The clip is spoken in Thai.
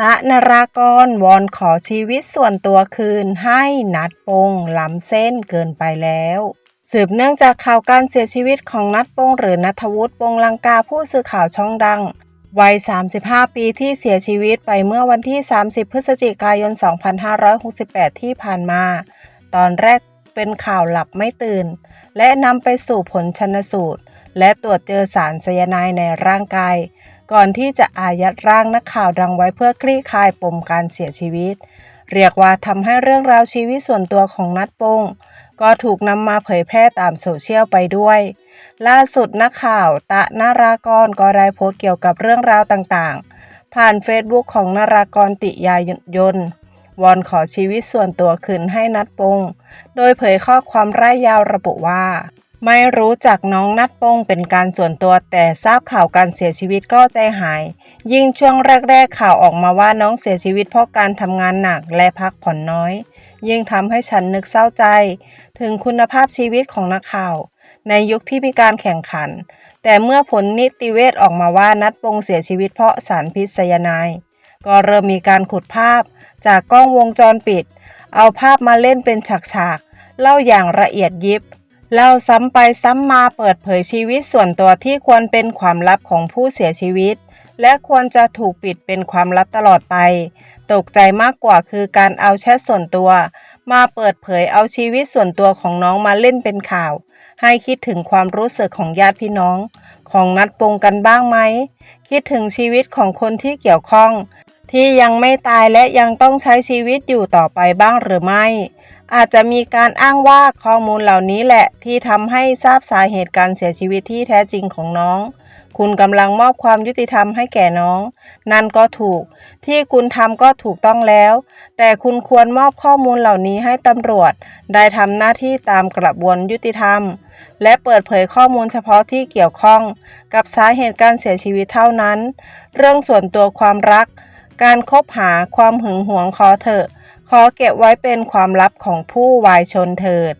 ตะนารากรวอนขอชีวิตส่วนตัวคืนให้นัดปงล้ำเส้นเกินไปแล้ว สืบเนื่องจากข่าวการเสียชีวิตของนัดปงหรือนัทวุฒิปงลังกาผู้สื่อข่าวช่องดัง วัย 35 ปีที่เสียชีวิตไปเมื่อวันที่ 30 พฤศจิกายน 2568 ที่ผ่านมา ตอนแรกเป็นข่าวหลับไม่ตื่น และนำไปสู่ผลชนสูตร และตรวจเจอสารไซยาไนด์ในร่างกาย ก่อนที่จะอายัดร่างนักข่าวดังไว้เพื่อคลี่คลายปมการเสียชีวิต เรียกว่าทำให้เรื่องราวชีวิตส่วนตัวของนัดปงก็ถูกนำมาเผยแพร่ตามโซเชียลไปด้วย ล่าสุดนักข่าวตะนารากรก็ได้โพสต์เกี่ยวกับเรื่องราวต่างๆ ผ่านเฟซบุ๊กของนารากรติยายนวอนขอชีวิตส่วนตัวคืนให้นัดปง โดยเผยข้อความร่ายยาวระบุว่า ไม่รู้จักน้องนัดปงเป็นการส่วนตัวแต่ทราบข่าวการเสียชีวิตก็ใจหาย ยิ่งช่วงแรกๆข่าวออกมาว่าน้องเสียชีวิตเพราะการทำงานหนักและพักผ่อนน้อย ยิ่งทำให้ฉันนึกเศร้าใจ ถึงคุณภาพชีวิตของนักข่าว ในยุคที่มีการแข่งขัน แต่เมื่อผลนิติเวชออกมาว่านัดปงเสียชีวิตเพราะสารพิษไซยาไนด์ก็เริ่มมีการขุดภาพ จากกล้องวงจรปิด เอาภาพมาเล่นเป็นฉากๆเล่าอย่างละเอียดยิบ เล่าซ้ำไปซ้ำมาเปิดเผยชีวิตส่วนตัวที่ควรเป็นความลับของผู้เสียชีวิต และควรจะถูกปิดเป็นความลับตลอดไป ตกใจมากกว่าคือการเอาแชทส่วนตัว มาเปิดเผยเอาชีวิตส่วนตัวของน้องมาเล่นเป็นข่าว ให้คิดถึงความรู้สึกของญาติพี่น้อง ของนัดปงกันบ้างไหม คิดถึงชีวิตของคนที่เกี่ยวข้อง ที่ยังไม่ตายและยังต้องใช้ชีวิตอยู่ต่อไปบ้างหรือไม่ อาจจะมีการอ้างว่าข้อมูลเหล่านี้แหละที่ทำให้ทราบสาเหตุการเสียชีวิตที่แท้จริงของน้อง คุณกำลังมอบความยุติธรรมให้แก่น้อง นั่นก็ถูก ที่คุณทำก็ถูกต้องแล้ว แต่คุณควรมอบข้อมูลเหล่านี้ให้ตำรวจ ได้ทำหน้าที่ตามกระบวนยุติธรรม และเปิดเผยข้อมูลเฉพาะที่เกี่ยวข้อง กับสาเหตุการเสียชีวิตเท่านั้น เรื่องส่วนตัวความรัก การคบหาความหึงหวงขอเถอะ ขอเก็บไว้เป็นความลับของผู้วายชนเถิด